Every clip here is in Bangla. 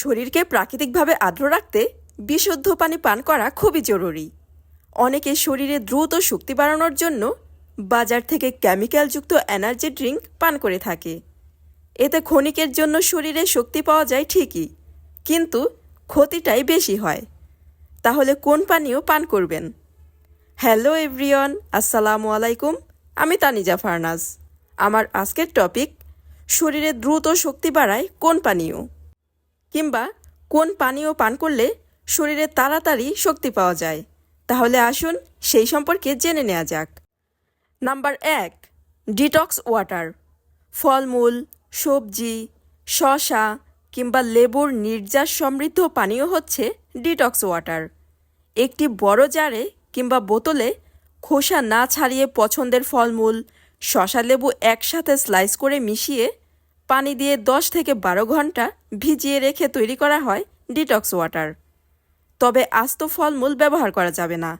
শরীরকে প্রাকৃতিকভাবে আর্দ্র রাখতে বিশুদ্ধ পানি পান করা খুবই জরুরি। অনেকে শরীরে দ্রুত শক্তি বাড়ানোর জন্য বাজার থেকে কেমিক্যালযুক্ত এনার্জি ড্রিঙ্ক পান করে থাকে। এতে ক্ষণিকের জন্য শরীরে শক্তি পাওয়া যায় ঠিকই, কিন্তু ক্ষতিটাই বেশি হয়। তাহলে কোন পানীয় পান করবেন? হ্যালো এভরিওয়ান, আসসালামু আলাইকুম, আমি তানিজা ফারনাজ আমার আজকের টপিক, শরীরে দ্রুত শক্তি বাড়ায় কোন পানীয়? কিংবা কোন পানীয় পান করলে শরীরে তাড়াতাড়ি শক্তি পাওয়া যায়? তাহলে আসুন সেই সম্পর্কে জেনে নেওয়া যাক। নাম্বার এক, ডিটক্স ওয়াটার। ফলমূল, সবজি শসা কিংবা লেবুর নির্যাস সমৃদ্ধ পানীয় হচ্ছে ডিটক্স ওয়াটার। একটি বড় জারে কিংবা বোতলে খোসা না ছাড়িয়ে পছন্দের ফলমূল, শশা লেবু একসাথে স্লাইস করে মিশিয়ে পানি দিয়ে দশ থেকে বারো ঘণ্টা ভিজিয়ে রেখে তৈরি করা হয় ডিটক্স ওয়াটার। তবে আস্ত ফলমূল ব্যবহার করা যাবে না।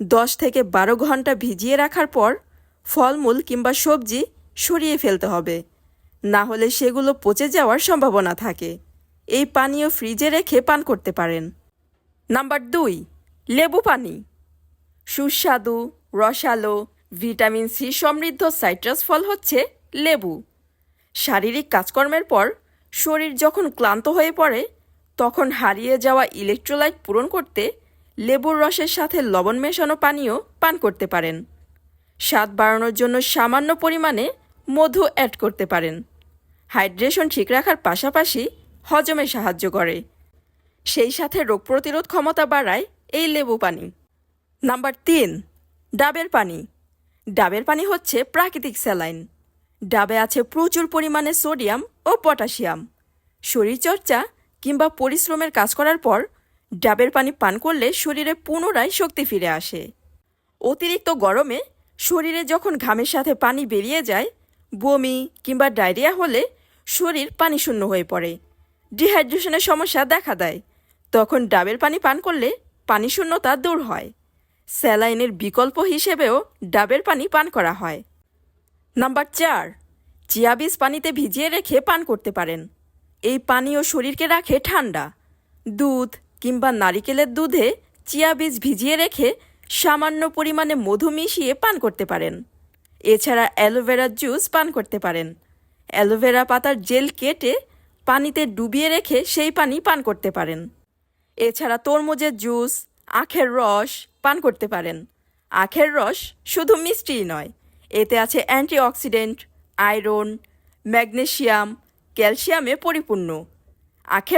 দশ থেকে বারো ঘণ্টা ভিজিয়ে রাখার পর ফলমূল কিংবা সবজি সরিয়ে ফেলতে হবে। না হলে সেগুলো পচে যাওয়ার সম্ভাবনা থাকে। এই পানীয় ফ্রিজে রেখে পান করতে পারেন। নাম্বার দুই, লেবু পানি। সুস্বাদু, রসালো, ভিটামিন সি সমৃদ্ধ সাইট্রাস ফল হচ্ছে লেবু। শারীরিক কাজকর্মের পর শরীর যখন ক্লান্ত হয়ে পড়ে, তখন হারিয়ে যাওয়া ইলেকট্রোলাইট পূরণ করতে লেবুর রসের সাথে লবণ মেশানো পানীয় পান করতে পারেন। স্বাদ বাড়ানোর জন্য সামান্য পরিমাণে মধু অ্যাড করতে পারেন। হাইড্রেশন ঠিক রাখার পাশাপাশি হজমে সাহায্য করে। সেই সাথে রোগ প্রতিরোধ ক্ষমতা বাড়ায় এই লেবু পানি। নাম্বার তিন, ডাবের পানি। ডাবের পানি হচ্ছে প্রাকৃতিক স্যালাইন। ডাবে আছে প্রচুর পরিমাণে সোডিয়াম ও পটাশিয়াম। শরীরচর্চা কিংবা পরিশ্রমের কাজ করার পর ডাবের পানি পান করলে শরীরে পুনরায় শক্তি ফিরে আসে। অতিরিক্ত গরমে শরীরে যখন ঘামের সাথে পানি বেরিয়ে যায়, বমি কিংবা ডায়রিয়া হলে শরীর পানি শূন্য হয়ে পড়ে। ডিহাইড্রেশনের সমস্যা দেখা দেয়। তখন ডাবের পানি পান করলে পানি শূন্যতা দূর হয়। স্যালাইনের বিকল্প হিসেবেও ডাবের পানি পান করা হয়। নাম্বার চার চিয়া বীজ পানিতে ভিজিয়ে রেখে পান করতে পারেন। এই পানীয় শরীরকে রাখে ঠান্ডা। দুধ কিংবা নারিকেলের দুধে চিয়া বীজ ভিজিয়ে রেখে সামান্য পরিমাণে মধু মিশিয়ে পান করতে পারেন। এছাড়া অ্যালোভেরার জুস পান করতে পারেন। অ্যালোভেরা পাতার জেল কেটে পানিতে ডুবিয়ে রেখে সেই পানি পান করতে পারেন। এছাড়া তরমুজের জুস, আখের রস পান করতে পারেন। আখের রস শুধু মিষ্টিই নয় এতে আছে অ্যান্টিঅক্সিডেন্ট আয়রন ম্যাগনেশিয়াম ক্যালসিয়ামে পরিপূর্ণ। আখের